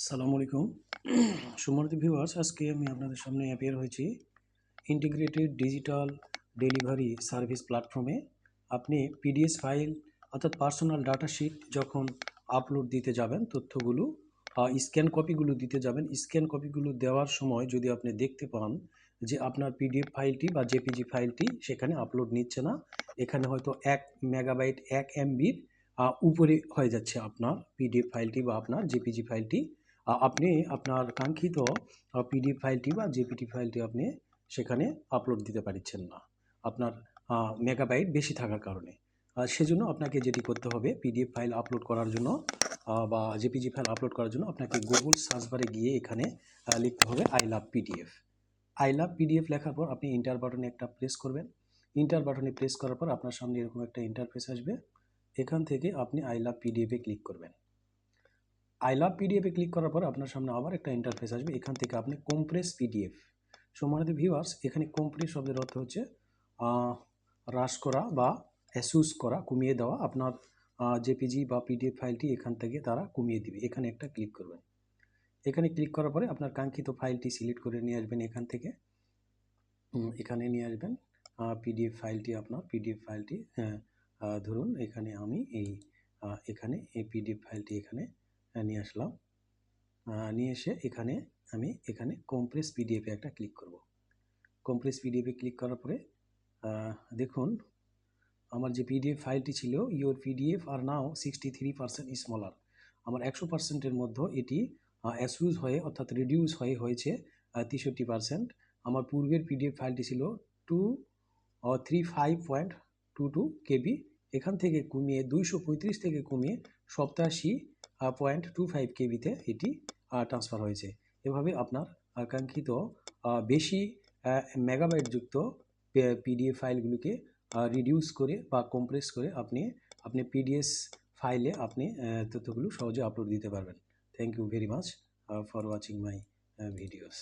আসসালামু আলাইকুম। সুমর্তি ভিউয়ার্স আজকে আমি আপনাদের সামনে অ্যাপিয়ার হয়েছি ইন্টিগ্রেটেড ডিজিটাল ডেলিভারি সার্ভিস প্ল্যাটফর্মে আপনি পিডিএস ফাইল অর্থাৎ পার্সোনাল ডাটা শিট যখন আপলোড দিতে যাবেন, তথ্যগুলো স্ক্যান কপিগুলো দিতে যাবেন স্ক্যান কপিগুলো দেওয়ার সময় যদি আপনি দেখতে পান যে আপনার পিডিএফ ফাইলটি বা জেপিজি ফাইলটি সেখানে আপলোড নিচ্ছে না, এখানে হয়তো এক মেগাবাইট এক এমবির উপরে হয়ে যাচ্ছে আপনার পিডিএফ ফাইলটি বা আপনার জেপিজি ফাইলটি আপনি আপনার কাঙ্ক্ষিত পিডিএফ ফাইলটি বা জেপিটি ফাইলটি আপনি সেখানে আপলোড দিতে পারছেন না। আপনার মেগাবাইট বেশি থাকার কারণে। সেজন্য আপনাকে যেটি করতে হবে পিডিএফ ফাইল আপলোড করার জন্য বা জেপিজি ফাইল আপলোড করার জন্য আপনাকে গুগল সার্চ বারে গিয়ে এখানে লিখতে হবে I love PDF I love PDF লেখার পর আপনি ইন্টার বাটনে একটা প্রেস করবেন। ইন্টার বাটনে প্রেস করার পর আপনার সামনে এরকম একটা ইন্টারফেস আসবে। এখান থেকে আপনি আই লাভ পিডিএফে ক্লিক করবেন। আই লাভ পিডিএফে ক্লিক করার পর আপনার সামনে আবার একটা ইন্টারফেস আসবে। এখান থেকে আপনি কম্প্রেস পিডিএফ সম্মানিত ভিউয়ার্স এখানে কম্প্রেস শব্দের অর্থ হচ্ছে হ্রাস করা বা অ্যাসুস করা কমিয়ে দেওয়া। আপনার জেপিজি বা পিডিএফ ফাইলটি এখান থেকে তারা কমিয়ে দিবে। এখানে একটা ক্লিক করবেন। এখানে ক্লিক করার পরে আপনার কাঙ্ক্ষিত ফাইলটি সিলেক্ট করে নিয়ে আসবেন এখান থেকে। এখানে নিয়ে আসবেন পিডিএফ ফাইলটি আপনার পিডিএফ ফাইলটি হ্যাঁ, ধরুন এখানে আমি এই এখানে এই পিডিএফ ফাইলটি এখানে নিয়ে আসলাম। নিয়ে এসে এখানে আমি এখানে কম্প্রেস পিডিএফে একটা ক্লিক করব। কম্প্রেস পিডিএফে ক্লিক করার পরে দেখুন, আমার যে পিডিএফ ফাইলটি ছিল your PDF are now sixty three percent smaller আমার একশো পার্সেন্টের মধ্যে এটি অ্যাসুজ হয়ে, অর্থাৎ রিডিউস হয়ে হয়েছে তেষট্টি পার্সেন্ট আমার পূর্বের পিডিএফ ফাইলটি ছিল two three five point two two KB. এখান থেকে কমিয়ে, দুইশো পঁয়ত্রিশ থেকে কমিয়ে সপ্তাশি পয়েন্ট টু ফাইভ কেবিতে এটি ট্রান্সফার হয়েছে। এভাবে আপনার আকাঙ্ক্ষিত বেশি মেগাবাইটযুক্ত পিডিএফ ফাইলগুলোকে রিডিউস করে বা কম্প্রেস করে আপনি আপনি পিডিএস ফাইলে আপনি তথ্যগুলো সহজে আপলোড দিতে পারবেন। Thank you very much for watching my videos